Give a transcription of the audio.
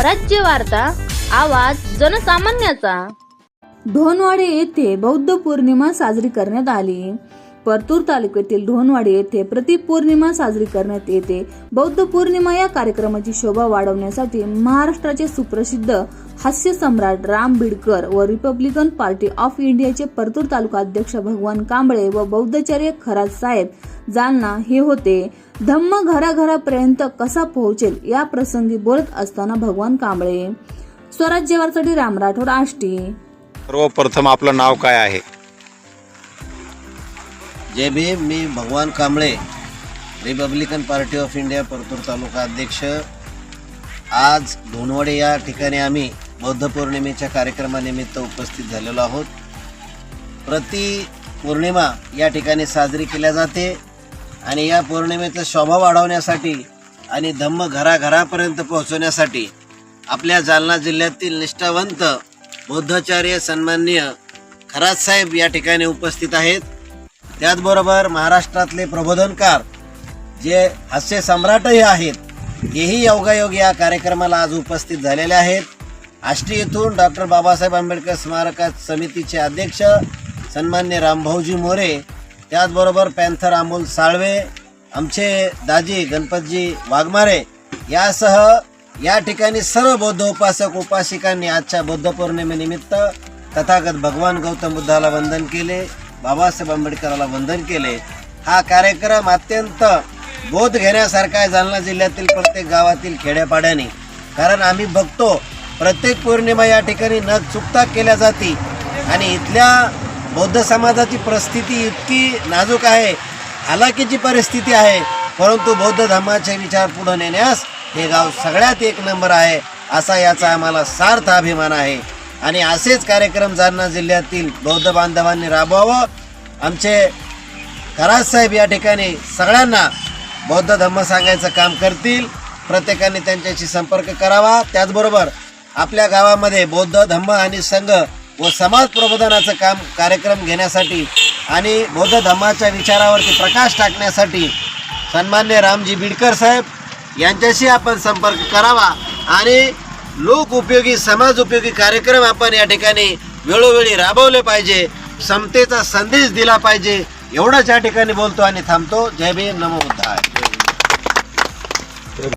स्वराज्य वार्ता आवाज जनसामान्याचा. ढोणवाडी येथे बौद्ध पौर्णिमा साजरी करण्यात आली. परतूर तालुक्यातील ढोणवाडी येथे प्रति पौर्णिमा साजरी करण्यात येते. बौद्ध पौर्णिमा या कार्यक्रमाची शोभा वाढवण्यासाठी महाराष्ट्राचे सुप्रसिद्ध हास्य सम्राट राम बिडकर व रिपब्लिकन पार्टी ऑफ इंडियाचे परतूर तालुका अध्यक्ष भगवान कांबळे व बौद्धचार्य खराज साहेब जालना हे होते. धम्म घराघरापर्यंत कसा पोहोचेल या प्रसंगी बोलत असताना भगवान कांबळे. स्वराज्यावरसाठी राम राठोड आष्टी. सर्वप्रथम आपलं नाव काय आहे? जय भीम मी Bhagwan Kamble Republican Party of India Partur taluka अध्यक्ष. आज धोनवडे या ठिकाणी आम्ही बौद्ध पौर्णिमेच्या कार्यक्रमानिमित्त उपस्थित झालेलो आहोत. प्रति पौर्णिमा या ठिकाणी साजरी केल्या जाते. आणि या पौर्णिमेचा शोभा वाढवण्यासाठी आणि धम्म घराघरापर्यंत पोहोचवण्यासाठी आपल्या जालना जिल्ह्यातील निष्ठावंत बौद्धाचार्य सन्माननीय खराज साहेब या ठिकाणी उपस्थित आहेत. त्याचबरोबर महाराष्ट्रातले प्रबोधनकार जे हास्य सम्राटही आहेत हेही योगायोग या कार्यक्रमाला आज उपस्थित झालेले आहेत. आष्टी येथून डॉक्टर बाबासाहेब आंबेडकर स्मारक समितीचे अध्यक्ष सन्मान्य रामभाऊजी मोरे त्याचबरोबर पॅन्थर अमोल साळवे आमचे दाजी गणपतजी वाघमारे यासह या ठिकाणी सर्व बौद्ध उपासक उपासिकांनी आजच्या बौद्ध पौर्णिमेनिमित्त तथागत भगवान गौतम बुद्धाला वंदन केले बाबासाहेब आंबेडकराला वंदन केले. हा कार्यक्रम अत्यंत बोध घेण्यासारखा आहे जालना जिल्ह्यातील प्रत्येक गावातील खेड्यापाड्याने. कारण आम्ही बघतो प्रत्येक पौर्णिमा या ठिकाणी न चुकता केल्या जाते आणि इथल्या बौद्ध समाजाची परिस्थिती इतकी नाजूक आहे हालाकीची परिस्थिती आहे परंतु बौद्ध धर्माचे विचार पुढे नेण्यास हे गाव सगळ्यात एक नंबर आहे असा याचा आम्हाला सार्थ अभिमान आहे. आणि असेच कार्यक्रम जालना जिल्ह्यातील बौद्ध बांधवांनी राबवावं. आमचे खराज साहेब या ठिकाणी सगळ्यांना बौद्ध धम्म सांगायचं काम करतील. प्रत्येकाने त्यांच्याशी संपर्क करावा. त्याचबरोबर आपल्या गावामध्ये बौद्ध धम्म आणि संघ व समाज प्रबोधनाचं काम कार्यक्रम घेण्यासाठी आणि बौद्ध धर्माच्या विचारावरती प्रकाश टाकण्यासाठी सन्मान्य रामजी बिडकर साहेब यांच्याशी आपण संपर्क करावा आणि लोक उपयोगी समाज उपयोगी कार्यक्रम आपण या ठिकाणी वेळोवेळी राबवले पाहिजे समतेचा संदेश दिला पाहिजे एवढंच या ठिकाणी बोलतो आणि थांबतो. जय भीम नमो बुद्धाय.